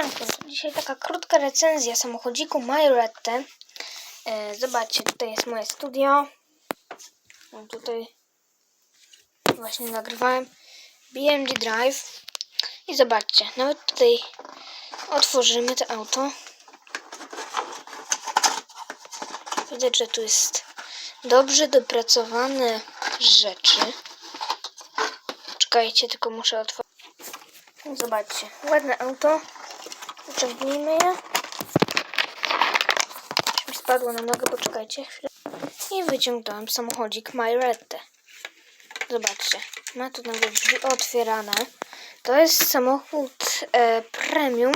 Siemanko, dzisiaj taka krótka recenzja samochodziku Majorette. E, zobaczcie, tutaj jest moje studio. No, tutaj właśnie nagrywałem BMG Drive. I zobaczcie, nawet tutaj otworzymy to auto. Widać, że tu jest dobrze dopracowane rzeczy. Czekajcie, tylko muszę otworzyć. Zobaczcie, ładne auto. Wyciągnijmy je. Już mi spadło na nogę, poczekajcie chwilę. I wyciągnąłem samochodzik Majorette. Zobaczcie, ma tu nawet drzwi otwierane. To jest samochód e, premium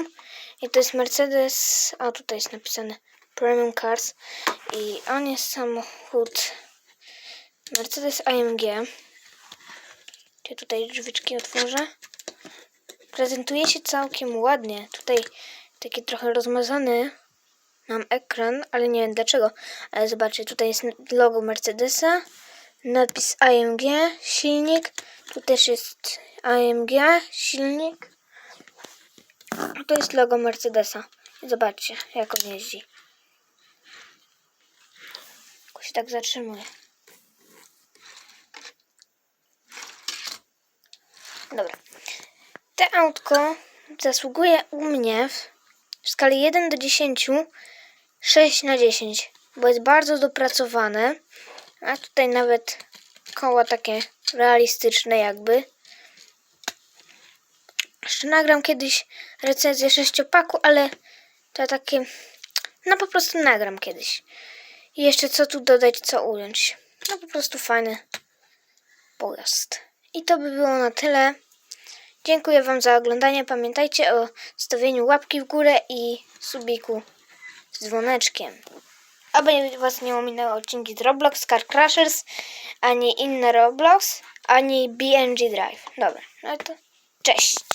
i to jest Mercedes, a tutaj jest napisane Premium Cars i on jest samochód Mercedes AMG. Ja tutaj drzwiczki otworzę prezentuje się całkiem ładnie. Tutaj taki trochę rozmazany mam ekran, ale nie wiem dlaczego. Ale zobaczcie, tutaj jest logo Mercedesa, napis AMG, silnik. Tu też jest AMG, silnik. Tu jest logo Mercedesa. Zobaczcie, jak on jeździ. Jakoś tak zatrzymuje. Dobra. Te autko zasługuje u mnie w, skali 1 do 10 6 na 10, bo jest bardzo dopracowane. A tutaj nawet koła takie realistyczne jakby. Jeszcze nagram kiedyś recenzję sześciopaku, ale to takie... No po prostu nagram kiedyś. I jeszcze co tu dodać, co ująć. No po prostu fajny pojazd. I to by było na tyle. Dziękuję Wam za oglądanie. Pamiętajcie o stawieniu łapki w górę i subiku z dzwoneczkiem. Aby Was nie ominęły odcinki z Roblox, Car Crashers, ani inne Roblox, ani BNG Drive. Dobra, no to cześć.